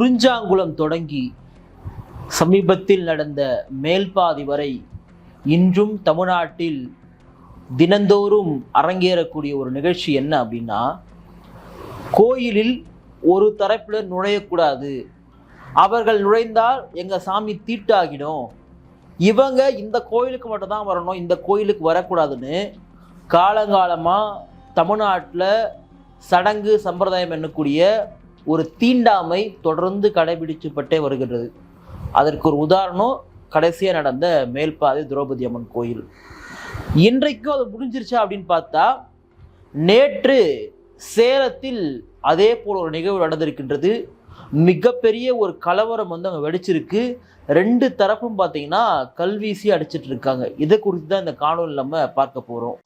குறிஞ்சாங்குளம் தொடங்கி சமீபத்தில் நடந்த மேல்பாதி வரை இன்றும் தமிழ்நாட்டில் தினந்தோறும் அரங்கேறக்கூடிய ஒரு நிகழ்ச்சி என்ன அப்படின்னா கோயிலில் ஒரு தரப்பினர் நுழையக்கூடாது. அவர்கள் நுழைந்தால் எங்கள் சாமி தீட்டாகிடும். இவங்க இந்த கோயிலுக்கு மட்டும்தான் வரணும் இந்த கோயிலுக்கு வரக்கூடாதுன்னு காலங்காலமாக தமிழ்நாட்டில் சடங்கு சம்பிரதாயம் என்னக்கூடிய ஒரு தீண்டாமை தொடர்ந்து கடைபிடிக்கப்பட்டே வருகின்றது. அதற்கு ஒரு உதாரணம் கடைசியாக நடந்த மேல்பாதை திரௌபதி அம்மன் கோயில். இன்றைக்கும் அது முடிஞ்சிருச்சா அப்படின்னு பார்த்தா நேற்று சேலத்தில் அதே போல் ஒரு நிகழ்வு நடந்திருக்கின்றது. மிகப்பெரிய ஒரு கலவரம் வந்து அங்கே வெடிச்சிருக்கு. ரெண்டு தரப்பும் பார்த்தீங்கன்னா கல்வீசி அடிச்சிட்டு இருக்காங்க. இதை குறித்து தான் இந்த காணொலி நம்ம பார்க்க போகிறோம்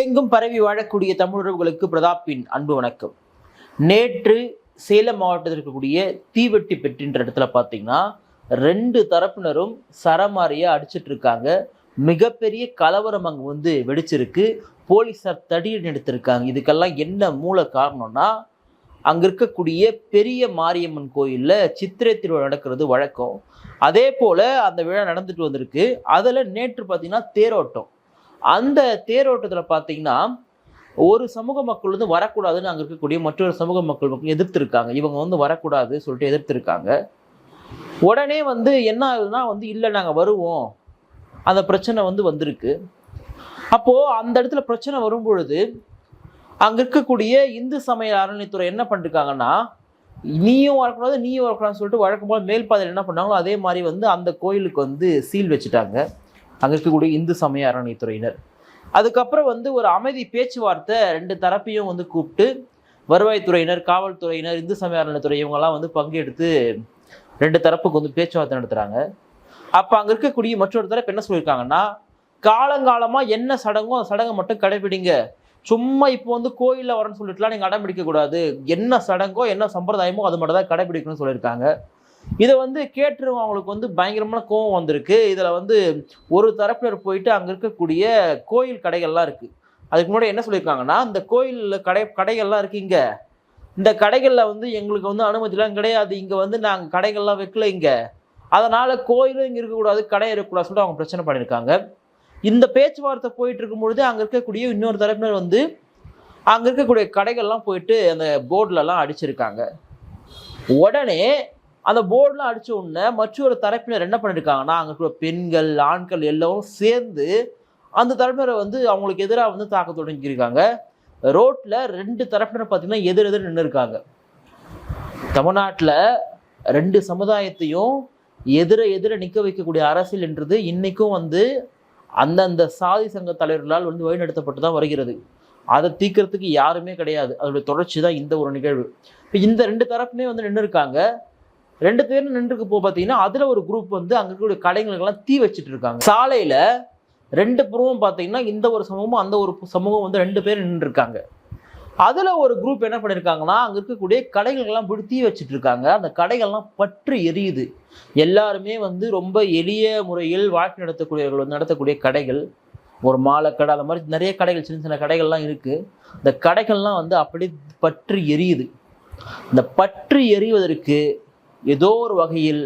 எங்கும் பரவி வாழக்கூடிய தமிழர்களுக்கு பிரதாப்பின் அன்பு வணக்கம். நேற்று சேலம் மாவட்டத்தில் இருக்கக்கூடிய தீவெட்டி பெற்றின்ற இடத்துல பார்த்தீங்கன்னா ரெண்டு தரப்பினரும் சரமாரியா அடிச்சிட்டு இருக்காங்க. மிகப்பெரிய கலவரம் அங்கே வந்து வெடிச்சிருக்கு. போலீஸார் தடியடி எடுத்திருக்காங்க. இதுக்கெல்லாம் என்ன மூல காரணம்னா அங்கே இருக்கக்கூடிய பெரிய மாரியம்மன் கோயிலில் சித்திரை திருவிழா நடக்கிறது வழக்கம். அதே போல் அந்த விழா நடந்துட்டு வந்திருக்கு. அதில் நேற்று பார்த்தீங்கன்னா தேரோட்டம். அந்த தேரோட்டத்தில் பார்த்தீங்கன்னா ஒரு சமூக மக்கள் வந்து வரக்கூடாதுன்னு அங்கே இருக்கக்கூடிய மற்றொரு சமூக மக்கள் எதிர்த்திருக்காங்க. இவங்க வந்து வரக்கூடாது சொல்லிட்டு எதிர்த்திருக்காங்க. உடனே வந்து என்ன ஆகுதுன்னா வந்து இல்லை நாங்கள் வருவோம். அந்த பிரச்சனை வந்து வந்திருக்கு. அப்போது அந்த இடத்துல பிரச்சனை வரும் பொழுது அங்கே இருக்கக்கூடிய இந்து சமய அறநிலைத்துறை என்ன பண்ணிருக்காங்கன்னா நீயும் வரக்கூடாது நீயும் வரக்கூடாதுன்னு சொல்லிட்டு வழக்கம் போல் மேல்பாதையில் என்ன பண்ணாங்களோ அதே மாதிரி வந்து அந்த கோயிலுக்கு வந்து சீல் வச்சுட்டாங்க. அங்கே இருக்கக்கூடிய இந்து சமய அறநிலைத்துறையினர் அதுக்கப்புறம் வந்து ஒரு அமைதி பேச்சுவார்த்தை ரெண்டு தரப்பையும் வந்து கூப்பிட்டு வருவாய்த்துறையினர் காவல்துறையினர் இந்து சமய அறநிலைத்துறை இவங்கெல்லாம் வந்து பங்கெடுத்து ரெண்டு தரப்புக்கு வந்து பேச்சுவார்த்தை நடத்துகிறாங்க அப்போ அங்கே இருக்கக்கூடிய மற்றொரு தரப்பு என்ன சொல்லியிருக்காங்கன்னா காலங்காலமாக என்ன சடங்கோ அந்த சடங்கை மட்டும் கடைபிடிங்க சும்மா இப்போ வந்து கோயிலில் வரேன்னு சொல்லிட்டுலாம் நீங்கள் அடம்பிடிக்க என்ன சடங்கோ என்ன சம்பிரதாயமோ அது மட்டும் தான் கடைபிடிக்கணும்னு சொல்லியிருக்காங்க. இதை வந்து கேட்டுருவோம் அவங்களுக்கு வந்து பயங்கரமான கோவம் வந்திருக்கு. இதில் வந்து ஒரு தரப்பினர் போயிட்டு அங்கே இருக்கக்கூடிய கோயில் கடைகள்லாம் இருக்குது அதுக்கு முன்னாடி என்ன சொல்லியிருக்காங்கன்னா இந்த கோயிலில் கடை கடைகள்லாம் இருக்குது இங்கே. இந்த கடைகளில் வந்து எங்களுக்கு வந்து அனுமதிலாம் கிடையாது. இங்கே வந்து நாங்கள் கடைகள்லாம் வைக்கல இங்கே. அதனால் கோயிலும் இங்கே இருக்கக்கூடாது கடை இருக்கக்கூடாது சொல்லிட்டு அவங்க பிரச்சனை பண்ணியிருக்காங்க. இந்த பேச்சுவார்த்தை போயிட்டு இருக்கும்பொழுது அங்கே இருக்கக்கூடிய இன்னொரு தரப்பினர் வந்து அங்கே இருக்கக்கூடிய கடைகள்லாம் போயிட்டு அந்த போர்டிலலாம் அடிச்சிருக்காங்க. உடனே அந்த போர்டெலாம் அடித்த உடனே மற்றொரு தரப்பினர் என்ன பண்ணியிருக்காங்கன்னா அங்கே இருக்கிற பெண்கள் ஆண்கள் எல்லோரும் சேர்ந்து அந்த தரப்பினரை வந்து அவங்களுக்கு எதிராக வந்து தாக்க தொடங்கியிருக்காங்க. ரோட்டில் ரெண்டு தரப்பினர் பார்த்திங்கன்னா எதிர் எதிர் நின்று இருக்காங்க தமிழ்நாட்டில் ரெண்டு சமுதாயத்தையும் எதிர எதிர நிற்க வைக்கக்கூடிய அரசியல் என்றது இன்றைக்கும் வந்து அந்தந்த சாதி சங்க தலைவர்களால் வந்து வழிநடத்தப்பட்டு தான் வருகிறது. அதை தீக்கிறதுக்கு யாருமே கிடையாது. அதோடைய தொடர்ச்சி தான் இந்த ஒரு நிகழ்வு. இப்போ இந்த ரெண்டு தரப்புமே வந்து நின்று இருக்காங்க ரெண்டு பேரும் நின்றுக்கு போ பார்த்தீங்கன்னா அதில் ஒரு குரூப் வந்து அங்கே இருக்கக்கூடிய கடைகளுக்கெல்லாம் தீ வச்சுட்டு இருக்காங்க. சாலையில் ரெண்டு புறமும் பார்த்தீங்கன்னா இந்த ஒரு சமூகமும் அந்த ஒரு சமூகம் வந்து ரெண்டு பேரும் நின்றுருக்காங்க. அதில் ஒரு குரூப் என்ன பண்ணியிருக்காங்கன்னா அங்கே இருக்கக்கூடிய கடைகளுக்கெல்லாம் போய் தீ வச்சுட்டு இருக்காங்க. அந்த கடைகள்லாம் பற்று எரியுது. எல்லாருமே வந்து ரொம்ப எளிய முறையில் வாழ்க்கை நடத்தக்கூடியவர்கள் வந்து நடத்தக்கூடிய கடைகள். ஒரு மாலை கடை அந்த மாதிரி நிறைய கடைகள் சின்ன சின்ன கடைகள்லாம் இருக்குது இந்த கடைகள்லாம் வந்து அப்படி பற்று எரியுது. இந்த பற்று எரிவதற்கு ஏதோ ஒரு வகையில்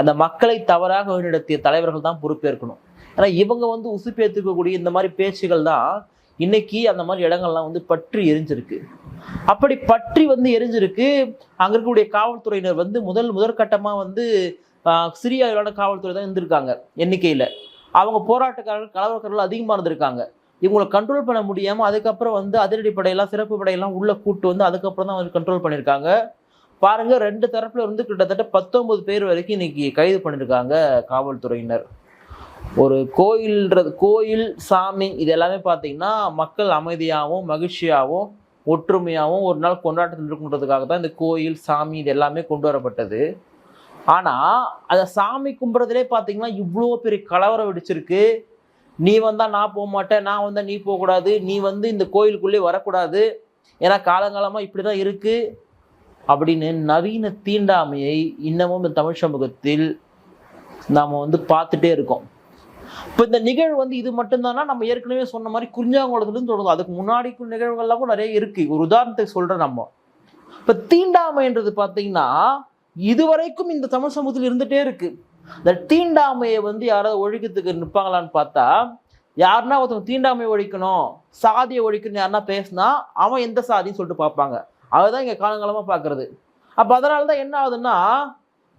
அந்த மக்களை தவறாக வழிநடத்திய தலைவர்கள் தான் பொறுப்பேற்கணும். ஏன்னா இவங்க வந்து உசுப்பேற்றுக்கக்கூடிய இந்த மாதிரி பேச்சுகள் தான் இன்னைக்கு அந்த மாதிரி இடங்கள்லாம் வந்து பற்றி எரிஞ்சிருக்கு. அப்படி பற்றி வந்து எரிஞ்சிருக்கு அங்கே இருக்கக்கூடிய காவல்துறையினர் வந்து முதல் முதற்கட்டமாக வந்து சிறிய அளவிலான காவல்துறை தான் இருந்திருக்காங்க எண்ணிக்கையில். அவங்க போராட்டக்காரர்கள் கலவரக்காரர்கள் அதிகமாக இருந்திருக்காங்க. இவங்களை கண்ட்ரோல் பண்ண முடியாமல் அதுக்கப்புறம் வந்து அதிரடி படையெல்லாம் சிறப்பு படையெல்லாம் உள்ளே கூட்டு வந்து அதுக்கப்புறம் தான் வந்து கண்ட்ரோல் பண்ணியிருக்காங்க. பாருங்க ரெண்டு தரப்புல இருந்து கிட்டத்தட்ட பத்தொன்பது பேர் வரைக்கும் இன்னைக்கு கைது பண்ணியிருக்காங்க காவல்துறையினர். ஒரு கோயில்ன்றது கோயில் சாமி இது எல்லாமே பார்த்தீங்கன்னா மக்கள் அமைதியாகவும் மகிழ்ச்சியாகவும் ஒற்றுமையாகவும் ஒரு நாள் கொண்டாட்டத்தில் இருக்குன்றதுக்காக தான் இந்த கோயில் சாமி இது எல்லாமே கொண்டு வரப்பட்டது. ஆனால் அதை சாமி கும்பிட்றதுலே பார்த்தீங்கன்னா இவ்வளோ பெரிய கலவரம் வெடிச்சிருக்கு. நீ வந்தால் நான் போக மாட்டேன் நான் வந்தால் நீ போகக்கூடாது நீ வந்து இந்த கோயிலுக்குள்ளே வரக்கூடாது. ஏன்னா காலங்காலமாக இப்படி தான் இருக்குது அப்படின்னு நவீன தீண்டாமையை இன்னமும் இந்த தமிழ் சமூகத்தில் நாம் வந்து பார்த்துட்டே இருக்கோம். இப்போ இந்த நிகழ்வு வந்து இது மட்டும்தானா? நம்ம ஏற்கனவே சொன்ன மாதிரி குறிஞ்சாங்குளத்துலேருந்து தொடங்கும் அதுக்கு முன்னாடிக்கும் நிகழ்வுகள்லாம் கூட நிறைய இருக்கு. ஒரு உதாரணத்துக்கு சொல்கிறேன் நம்ம. இப்போ தீண்டாமைன்றது பார்த்தீங்கன்னா இதுவரைக்கும் இந்த தமிழ் சமூகத்தில் இருந்துகிட்டே இருக்கு. இந்த தீண்டாமையை வந்து யாராவது ஒழிக்கிறதுக்கு நிற்பாங்களான்னு பார்த்தா யாருன்னா ஒருத்தவங்க தீண்டாமை ஒழிக்கணும் சாதியை ஒழிக்கணும் யாருன்னா பேசுனா அவன் எந்த சாதின்னு சொல்லிட்டு பார்ப்பாங்க. அதுதான் இங்கே காலங்காலமாக பார்க்குறது. அப்போ அதனால தான் என்ன ஆகுதுன்னா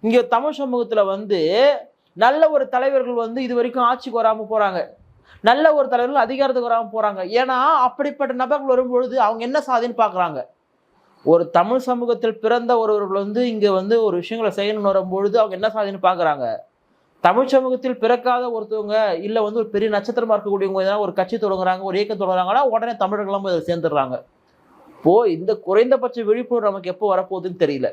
இங்கே தமிழ் சமூகத்தில் வந்து நல்ல ஒரு தலைவர்கள் வந்து இது வரைக்கும் ஆட்சிக்கு வராமல் போகிறாங்க நல்ல ஒரு தலைவர்கள் அதிகாரத்துக்கு வராமல் போகிறாங்க ஏன்னா அப்படிப்பட்ட நபர்கள் வரும்பொழுது அவங்க என்ன சாதின்னு பார்க்குறாங்க. ஒரு தமிழ் சமூகத்தில் பிறந்த ஒருவர்கள் வந்து இங்கே வந்து ஒரு விஷயங்களை செய்யணும்னு வரும்பொழுது அவங்க என்ன சாதின்னு பார்க்குறாங்க. தமிழ் சமூகத்தில் பிறக்காத ஒருத்தவங்க இல்லை வந்து ஒரு பெரிய நட்சத்திரமாக இருக்கக்கூடியவங்க ஏதாவது ஒரு கட்சி தொடங்குறாங்க ஒரு இயக்கம் தொடங்குறாங்கன்னா உடனே தமிழர்களும் இதில் சேர்ந்துடுறாங்க. இப்போ இந்த குறைந்தபட்ச விழிப்புணர்வு நமக்கு எப்போ வரப்போகுதுன்னு தெரியல.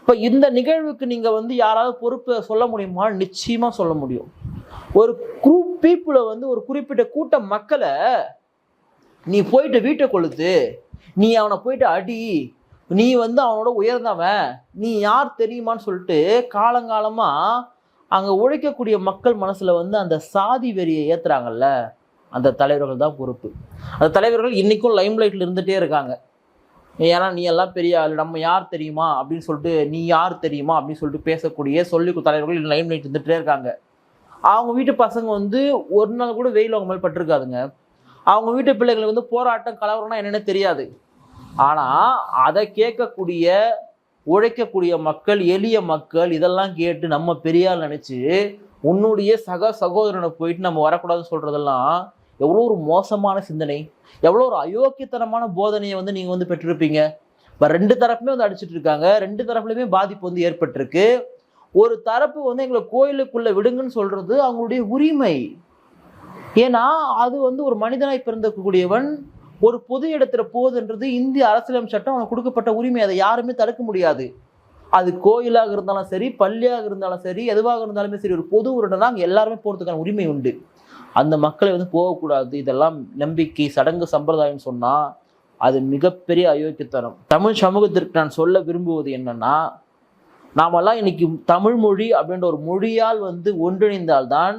இப்போ இந்த நிகழ்வுக்கு நீங்க வந்து யாராவது பொறுப்பு சொல்ல முடியுமா? நிச்சயமா சொல்ல முடியும். ஒரு குரூப் பீப்புளை வந்து ஒரு குறிப்பிட்ட கூட்ட மக்களை நீ போயிட்டு வீட்டை கொளுத்து. நீ அவனை போயிட்டு அடி. நீ வந்து அவனோட உயர்ந்தவன். நீ யார் தெரியுமான்னு சொல்லிட்டு காலங்காலமா அங்க உழைக்கக்கூடிய மக்கள் மனசுல வந்து அந்த சாதி வெறியை ஏத்துறாங்கல்ல? அந்த தலைவர்கள் தான் பொறுப்பு. அந்த தலைவர்கள் இன்னைக்கும் லைம்லைட்டில் இருந்துட்டே இருக்காங்க. ஏன்னா நீ எல்லாம் பெரிய ஆள் நம்ம யார் தெரியுமா? அப்படின்னு சொல்லிட்டு நீ யார் தெரியுமா? அப்படின்னு சொல்லிட்டு பேசக்கூடிய சொல்லி தலைவர்கள் லைம்லைட் இருந்துகிட்டே இருக்காங்க. அவங்க வீட்டு பசங்க வந்து ஒரு நாள் கூட வெயில் அவங்க மேல் பட்டிருக்காதுங்க. அவங்க வீட்டு பிள்ளைங்களுக்கு வந்து போராட்டம் கலவரம்னா என்னென்ன தெரியாது. ஆனால் அதை கேட்கக்கூடிய உழைக்கக்கூடிய மக்கள் எளிய மக்கள் இதெல்லாம் கேட்டு நம்ம பெரியால் நினச்சி உன்னுடைய சக சகோதரனை போயிட்டு நம்ம வரக்கூடாதுன்னு சொல்கிறதெல்லாம் எவ்வளோ ஒரு மோசமான சிந்தனை எவ்வளோ ஒரு அயோக்கியத்தனமான போதனையை வந்து நீங்கள் வந்து பெற்றிருப்பீங்க. இப்போ ரெண்டு தரப்புமே வந்து அடிச்சுட்டு இருக்காங்க. ரெண்டு தரப்புலையுமே பாதிப்பு வந்து ஏற்பட்டிருக்கு. ஒரு தரப்பு வந்து எங்களை கோயிலுக்குள்ளே விடுங்கன்னு சொல்கிறது அவங்களுடைய உரிமை. ஏன்னா அது வந்து ஒரு மனிதனாய் பிறந்தக்கூடியவன் ஒரு பொது இடத்துல போகுதுன்றது இந்திய அரசியலமைப்பு சட்டம் அவனுக்கு கொடுக்கப்பட்ட உரிமை. அதை யாருமே தடுக்க முடியாது. அது கோயிலாக இருந்தாலும் சரி பள்ளியாக இருந்தாலும் சரி எதுவாக இருந்தாலுமே சரி ஒரு பொது உருண்டனா அங்கே எல்லாருமே போகிறதுக்கான உரிமை உண்டு. அந்த மக்களை வந்து போகக்கூடாது. இதெல்லாம் நம்பிக்கை சடங்கு சம்பிரதாயம் சொன்னால் அது மிகப்பெரிய அயோக்கியத்தனம். தமிழ் சமூகத்திற்கு நான் சொல்ல விரும்புவது என்னன்னா நாமெல்லாம் இன்னைக்கு தமிழ் மொழி அப்படின்ற ஒரு மொழியால் வந்து ஒன்றிணைந்தால்தான்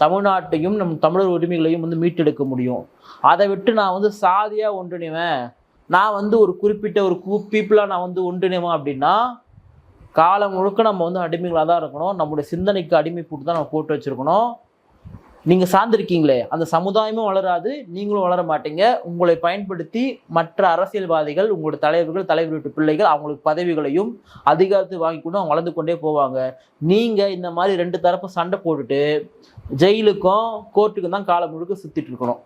தமிழ்நாட்டையும் நம் தமிழர் உரிமைகளையும் வந்து மீட்டெடுக்க முடியும். அதை விட்டு நான் வந்து சாதியாக ஒன்றிணைவேன். நான் வந்து ஒரு குறிப்பிட்ட ஒரு பீப்புளாக நான் வந்து ஒன்றிணைவேன் அப்படின்னா காலம் முழுக்க நம்ம வந்து அடிமைகளாக தான் இருக்கணும். நம்முடைய சிந்தனைக்கு அடிமை போட்டு தான் நம்ம போட்டு வச்சுருக்கணும். நீங்கள் சார்ந்திருக்கீங்களே அந்த சமுதாயமும் வளராது நீங்களும் வளர மாட்டீங்க. உங்களை பயன்படுத்தி மற்ற அரசியல்வாதிகள் உங்களோட தலைவர்கள் தலைவர் வீட்டு பிள்ளைகள் அவங்களுக்கு பதவிகளையும் அதிகாரத்தை வாங்கி கொண்டு அவங்க வளர்ந்து கொண்டே போவாங்க. நீங்கள் இந்த மாதிரி ரெண்டு தரப்பு சண்டை போட்டுட்டு ஜெயிலுக்கும் கோர்ட்டுக்கும் தான் காலம் முழுக்க சுற்றிட்டு இருக்கணும்.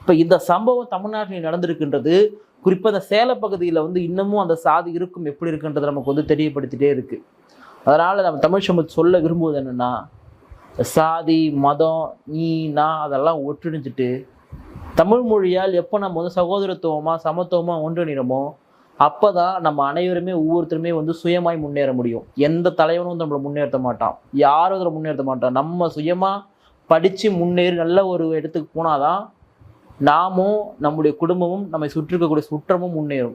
இப்போ இந்த சம்பவம் தமிழ்நாட்டில் நடந்திருக்கின்றது. குறிப்பாக அந்த சேல பகுதியில் வந்து இன்னமும் அந்த சாதி இருக்கும் எப்படி இருக்குன்றது நமக்கு வந்து தெரியப்படுத்திட்டே இருக்குது அதனால் நம்ம தமிழ் சமூகத்தை சொல்ல விரும்புவது என்னென்னா சாதி மதம் நீ நான் அதெல்லாம் ஒற்றிணைச்சிட்டு தமிழ் மொழியால் எப்போ நம்ம வந்து சகோதரத்துவமாக சமத்துவமாக ஒன்றிணைறோமோ அப்போ தான் நம்ம அனைவருமே ஒவ்வொருத்தருமே வந்து சுயமாய் முன்னேற முடியும். எந்த தலைவனும் நம்மளை முன்னேற்ற மாட்டான். யாரும் அதில் முன்னேற்ற மாட்டான். நம்ம சுயமாக படித்து முன்னேறி நல்ல ஒரு இடத்துக்கு போனாதான் நாமும் நம்முடைய குடும்பமும் நம்மை சுற்றி இருக்கக்கூடிய சுற்றமும் முன்னேறும்.